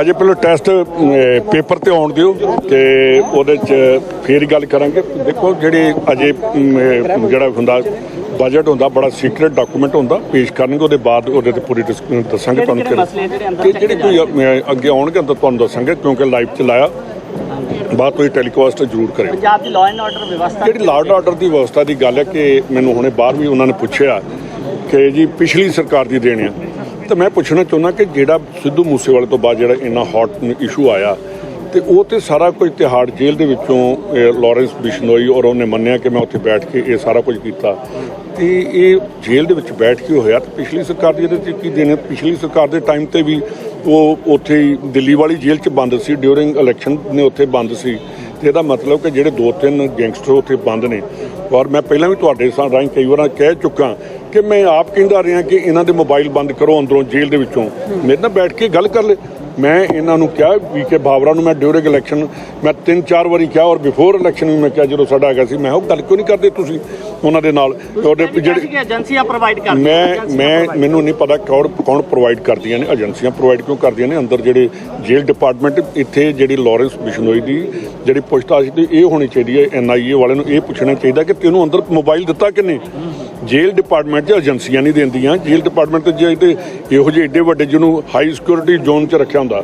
ਅਜੇ ਪਹਿਲਾਂ test paper ਤੇ ਆਉਣ ਦਿਓ ਤੇ ਉਹਦੇ ਚ ਫੇਰ ਗੱਲ ਕਰਾਂਗੇ। ਦੇਖੋ ਜਿਹੜੇ ਅਜੇ ਜਿਹੜਾ ਹੁੰਦਾ ਬਜਟ ਹੁੰਦਾ ਬੜਾ ਸੀਕ੍ਰੀਟ ਡਾਕੂਮੈਂਟ ਹੁੰਦਾ ਪੇਸ਼ ਕਰਨਗੇ ਉਹਦੇ ਬਾਅਦ ਉਹਦੇ ਤੇ ਪੂਰੀ ਦੱਸਾਂਗੇ ਤੁਹਾਨੂੰ ਮਸਲੇ ਜਿਹੜੇ ਕੋਈ ਅੱਗੇ ਆਉਣਗੇ ਤੁਹਾਨੂੰ ਦੱਸਾਂਗੇ ਕਿਉਂਕਿ ਲਾਈਵ ਚ ਲਾਇਆ। ਬਾਅਦ ਤੁਸੀਂ ਟੈਲੀਕਾਸਟ ਜ਼ਰੂਰ ਕਰਿਓ। ਪੰਜਾਬ ਦੀ ਲਾਅ ਐਂਡ ਆਰਡਰ ਵਿਵਸਥਾ ਜਿਹੜੀ ਲਾਰਡ ਆਰਡਰ ਦੀ ਵਿਵਸਥਾ ਦੀ ਗੱਲ ਹੈ ਕਿ ਮੈਨੂੰ ਹੁਣੇ ਬਾਹਰ ਵੀ ਉਹਨਾਂ ਨੇ ਪੁੱਛਿਆ ਕਿ ਜੀ ਪਿਛਲੀ ਸਰਕਾਰ ਦੀ ਦੇਣ ਆ। ਤਾਂ ਮੈਂ ਪੁੱਛਣਾ ਚਾਹੁੰਦਾ ਕਿ ਜਿਹੜਾ ਸਿੱਧੂ ਮੂਸੇਵਾਲੇ ਤੋਂ ਬਾਅਦ ਜਿਹੜਾ ਇੰਨਾ ਹੌਟ ਇਸ਼ੂ ਆਇਆ ਤੇ ਉਹ ਤੇ ਸਾਰਾ ਕੁਝ ਤਿਹਾੜ ਜੇਲ੍ਹ ਦੇ ਵਿੱਚੋਂ ਲਾਰੈਂਸ ਬਿਸ਼ਨੋਈ ਔਰ ਉਹਨੇ ਮੰਨਿਆ ਕਿ ਮੈਂ ਉੱਥੇ ਬੈਠ ਕੇ ਇਹ ਸਾਰਾ ਕੁਝ ਕੀਤਾ। ਤੇ ਇਹ ਜੇਲ੍ਹ ਦੇ ਵਿੱਚ ਬੈਠ ਕੇ ਹੋਇਆ ਤੇ ਪਿਛਲੀ ਸਰਕਾਰ ਦੀ ਇਹਦੇ ਤੇ ਕੀ ਦੇਣੇ ਪਿਛਲੀ ਸਰਕਾਰ ਦੇ ਟਾਈਮ ਤੇ ਵੀ ਉਹ ਉੱਥੇ ਹੀ ਦਿੱਲੀ ਵਾਲੀ ਜੇਲ੍ਹ 'ਚ ਬੰਦ ਸੀ ਡਿਊਰਿੰਗ ਇਲੈਕਸ਼ਨ ਨੇ ਉੱਥੇ ਬੰਦ ਸੀ। ਤੇ ਇਹਦਾ ਮਤਲਬ ਕਿ ਜਿਹੜੇ ਦੋ ਤਿੰਨ ਗੈਂਗਸਟਰ ਉੱਥੇ ਬੰਦ ਨੇ। ਔਰ ਮੈਂ ਪਹਿਲਾਂ ਵੀ ਤੁਹਾਡੇ ਸਾਹ ਰਾਹੀਂ ਕਈ ਵਾਰਾਂ ਕਹਿ ਚੁੱਕਾ ਕਿ ਮੈਂ ਆਪ ਕਹਿੰਦਾ ਰਿਹਾ ਕਿ ਇਹਨਾਂ ਦੇ ਮੋਬਾਈਲ ਬੰਦ ਕਰੋ ਅੰਦਰੋਂ ਜੇਲ੍ਹ ਦੇ ਵਿੱਚੋਂ। ਮੇਰੇ ਨਾਲ ਬੈਠ ਕੇ ਗੱਲ ਕਰ ਲੈ ਮੈਂ ਇਹਨਾਂ ਨੂੰ ਕਿਹਾ ਵੀ ਕਿ ਬਾਬਰਾ ਨੂੰ ਮੈਂ ਡਿਊਰਿੰਗ ਇਲੈਕਸ਼ਨ ਮੈਂ ਤਿੰਨ ਚਾਰ ਵਾਰੀ ਕਿਹਾ ਔਰ ਬਿਫੋਰ ਇਲੈਕਸ਼ਨ ਵੀ ਮੈਂ ਕਿਹਾ ਜਦੋਂ ਸਾਡਾ ਹੈਗਾ ਸੀ ਮੈਂ ਉਹ ਗੱਲ ਕਿਉਂ ਨਹੀਂ ਕਰਦੇ ਤੁਸੀਂ ਉਹਨਾਂ ਦੇ ਨਾਲ? ਤੁਹਾਡੇ ਜਿਹੜੇ ਏਜੰਸੀਆਂ ਪ੍ਰੋਵਾਈਡ ਕਰਦੀਆਂ ਮੈਂ ਮੈਂ ਮੈਨੂੰ ਨਹੀਂ ਪਤਾ ਕੌਣ ਕੌਣ ਪ੍ਰੋਵਾਈਡ ਕਰਦੀਆਂ ਨੇ ਏਜੰਸੀਆਂ ਪ੍ਰੋਵਾਈਡ ਕਿਉਂ ਕਰਦੀਆਂ ਨੇ? ਅੰਦਰ ਜਿਹੜੇ ਜੇਲ੍ਹ ਡਿਪਾਰਟਮੈਂਟ ਇੱਥੇ ਜਿਹੜੀ ਲਾਰੈਂਸ ਬਿਸ਼ਨੋਈ ਦੀ ਜਿਹੜੀ ਪੁੱਛਤਾਛ ਦੀ ਇਹ ਹੋਣੀ ਚਾਹੀਦੀ ਹੈ ਐਨਆਈਏ ਵਾਲਿਆਂ ਨੂੰ ਇਹ ਪੁੱਛਣਾ ਚਾਹੀਦਾ ਕਿ ਤੈਨੂੰ ਅੰਦਰ ਮੋਬਾਈਲ ਦਿੱਤਾ ਕਿੰਨੇ? ਜੇਲ੍ਹ ਡਿਪਾਰਟਮੈਂਟ 'ਚ ਏਜੰਸੀਆਂ ਨਹੀਂ ਦਿੰਦੀਆਂ। ਜੇਲ੍ਹ ਡਿਪਾਰਟਮੈਂਟ ਤੇ ਜੇ ਤੇ ਇਹੋ ਜਿਹੇ ਏਡੇ ਵੱਡੇ ਜਿਹਨੂੰ ਹਾਈ ਸਿਕਿਉਰਿਟੀ ਜ਼ੋਨ 'ਚ ਰੱਖਿਆ ਹੁੰਦਾ,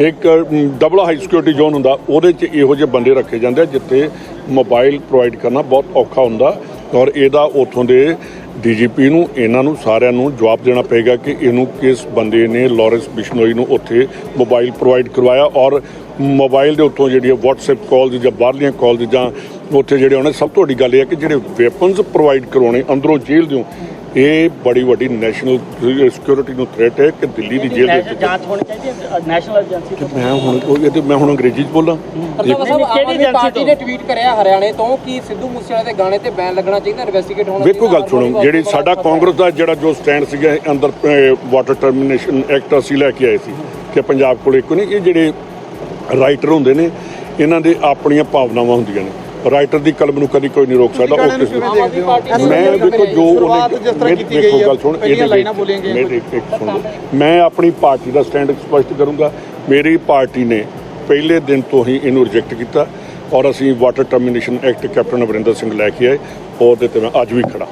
ਇੱਕ ਡਬਲ ਹਾਈ ਸਿਕਿਉਰਿਟੀ ਜ਼ੋਨ ਹੁੰਦਾ, ਉਹਦੇ 'ਚ ਇਹੋ ਜਿਹੇ ਬੰਦੇ ਰੱਖੇ ਜਾਂਦੇ ਆ ਜਿੱਥੇ ਮੋਬਾਈਲ ਪ੍ਰੋਵਾਈਡ ਕਰਨਾ ਬਹੁਤ ਔਖਾ ਹੁੰਦਾ ਔਰ ਇਹਦਾ ਉਥੋਂ ਦੇ ਡੀਜੀਪੀ ਨੂੰ, ਇਹਨਾਂ ਨੂੰ ਸਾਰਿਆਂ ਨੂੰ ਜਵਾਬ ਦੇਣਾ ਪਏਗਾ ਕਿ ਇਹਨੂੰ ਕਿਸ ਬੰਦੇ ਨੇ ਲਾਰੈਂਸ ਬਿਸ਼ਨੋਈ ਨੂੰ ਉੱਥੇ ਮੋਬਾਈਲ ਪ੍ਰੋਵਾਈਡ ਕਰਵਾਇਆ ਔਰ ਮੋਬਾਈਲ ਦੇ ਉੱਤੋਂ ਜਿਹੜੀਆਂ WhatsApp ਕਾਲਸ ਜਾਂ ਬਾਹਰਲੀਆਂ ਕਾਲਸ ਜਾਂ ਉੱਥੇ ਜਿਹੜੇ ਉਹਨੇ ਸਭ ਤੋਂ ਵੱਡੀ ਗੱਲ ਇਹ ਹੈ ਕਿ ਜਿਹੜੇ ਵੈਪਨਸ ਪ੍ਰੋਵਾਈਡ ਕਰਾਉਣੇ ਅੰਦਰੋਂ ਜੇਲ੍ਹ ਦਿਓ ਇਹ ਬੜੀ ਵੱਡੀ ਨੈਸ਼ਨਲ ਸਿਕਿਉਰਿਟੀ ਨੂੰ ਥ੍ਰੈਟ ਹੈ ਕਿ ਦਿੱਲੀ ਦੀ ਜੇਲ੍ਹ ਦੇ ਵਿੱਚ ਜਾਂਚ ਹੋਣੀ ਚਾਹੀਦੀ ਹੈ ਨੈਸ਼ਨਲ ਏਜੰਸੀ ਤੋਂ? ਮੈਂ ਹੁਣ ਉਹ ਇਹ ਤੇ ਮੈਂ ਹੁਣ ਅੰਗਰੇਜ਼ੀ 'ਚ ਬੋਲਾਂ। ਕਿਹੜੀ ਏਜੰਸੀ ਪਾਰਟੀ ਤੋਂ? ਨੇ ਟਵੀਟ ਕਰਿਆ ਹਰਿਆਣੇ ਤੋਂ ਕਿ ਸਿੱਧੂ ਮੂਸੇਵਾਲੇ ਦੇ ਗਾਣੇ ਤੇ ਬੈਨ ਲੱਗਣਾ ਚਾਹੀਦਾ ਇਨਵੈਸਟੀਗੇਟ ਹੋਣਾ ਵੇਖੋ ਗੱਲ ਸੁਣੋ ਜਿਹੜੀ ਸਾਡਾ ਕਾਂਗਰਸ ਦਾ ਜਿਹੜਾ ਜੋ ਸਟੈਂਡ ਸੀਗਾ ਅੰਦਰ ਵਾਟਰ ਟਰਮੀਨੇਸ਼ਨ ਐਕਟ ਅਸੀਂ ਲੈ ਕੇ ਆਏ ਸੀ ਕਿ ਪੰਜਾਬ ਕੋਲ ਇੱਕ ਨਹੀਂ ਇਹ ਜਿਹੜੇ ਰਾਈਟਰ ਹੁੰਦੇ ਨੇ ਇਹਨਾਂ ਦੇ ਆਪਣੀਆਂ ਭਾਵਨਾਵਾਂ ਹੁੰਦੀਆਂ ਨੇ। ਰਾਈਟਰ ਦੀ ਕਲਮ ਨੂੰ ਕਦੀ ਕੋਈ ਨਹੀਂ ਰੋਕ ਸਕਦਾ ਉਹ ਕਿਸ ਨੇ ਮੈਂ ਵੇਖੋ ਜੋ ਸ਼ੁਰੂਆਤ ਜਿਸ ਤਰ੍ਹਾਂ ਕੀਤੀ ਵੇਖੋ ਗਈ ਆ, ਗੱਲ ਸੁਣ ਸੁਣ ਲਓ। ਮੈਂ ਆਪਣੀ ਪਾਰਟੀ ਦਾ ਸਟੈਂਡ ਸਪਸ਼ਟ ਕਰੂੰਗਾ। ਮੇਰੀ ਪਾਰਟੀ ਨੇ ਪਹਿਲੇ ਦਿਨ ਤੋਂ ਹੀ ਇਹਨੂੰ ਰਿਜੈਕਟ ਕੀਤਾ ਔਰ ਅਸੀਂ water termination act captain Amarinder Singh ਲੈ ਕੇ ਆਏ। ਉਹਦੇ ਤੇ ਮੈਂ ਅੱਜ ਵੀ ਖੜਾ।